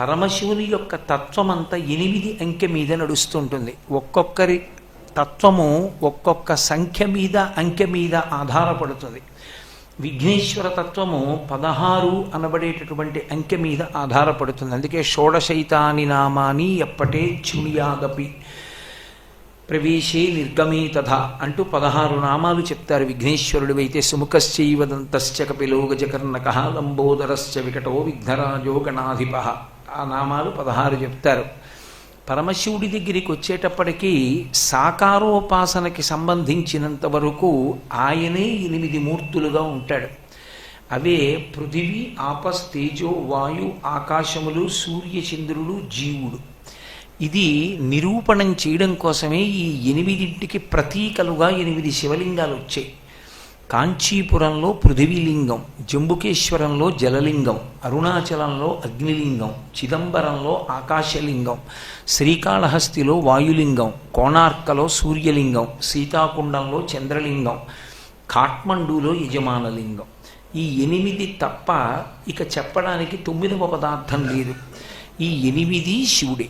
పరమశివుని యొక్క తత్వం అంతా ఎనిమిది అంకె మీద నడుస్తుంటుంది. ఒక్కొక్కరి తత్వము ఒక్కొక్క సంఖ్య మీద అంకె మీద ఆధారపడుతుంది. విఘ్నేశ్వర తత్వము పదహారు అనబడేటటువంటి అంకె మీద ఆధారపడుతుంది. అందుకే షోడశైతాని నామాని ఎప్పటే చునియాదపి ప్రవేశే నిర్గమే తథ అంటూ పదహారు నామాలు చెప్తారు విఘ్నేశ్వరుడు. అయితే సుముఖశ్చైవదంతశ్చ కపిలో గజకర్ణక లంబోదరశ్చ వికటో విఘ్నరాజో గణాధిప. ఆ నామాలు పదహారు చెప్తారు. పరమశివుడి దగ్గరికి వచ్చేటప్పటికీ సాకారోపాసనకి సంబంధించినంత వరకు ఆయనే ఎనిమిది మూర్తులుగా ఉంటాడు. అవే పృథివీ ఆపస్ తేజో వాయు ఆకాశములు సూర్యచంద్రుడు జీవుడు. ఇది నిరూపణం చేయడం కోసమే ఈ ఎనిమిదింటికి ప్రతీకలుగా ఎనిమిది శివలింగాలు వచ్చాయి. కాంచీపురంలో పృథివీలింగం జంబుకేశ్వరంలో జలలింగం అరుణాచలంలో అగ్నిలింగం చిదంబరంలో ఆకాశలింగం శ్రీకాళహస్తిలో వాయులింగం కోణార్కలో సూర్యలింగం సీతాకుండంలో చంద్రలింగం కాఠ్మండూలో యజమానలింగం. ఈ ఎనిమిది తప్ప ఇక చెప్పడానికి తొమ్మిదవ పదార్థం లేదు. ఈ ఎనిమిది శివుడే.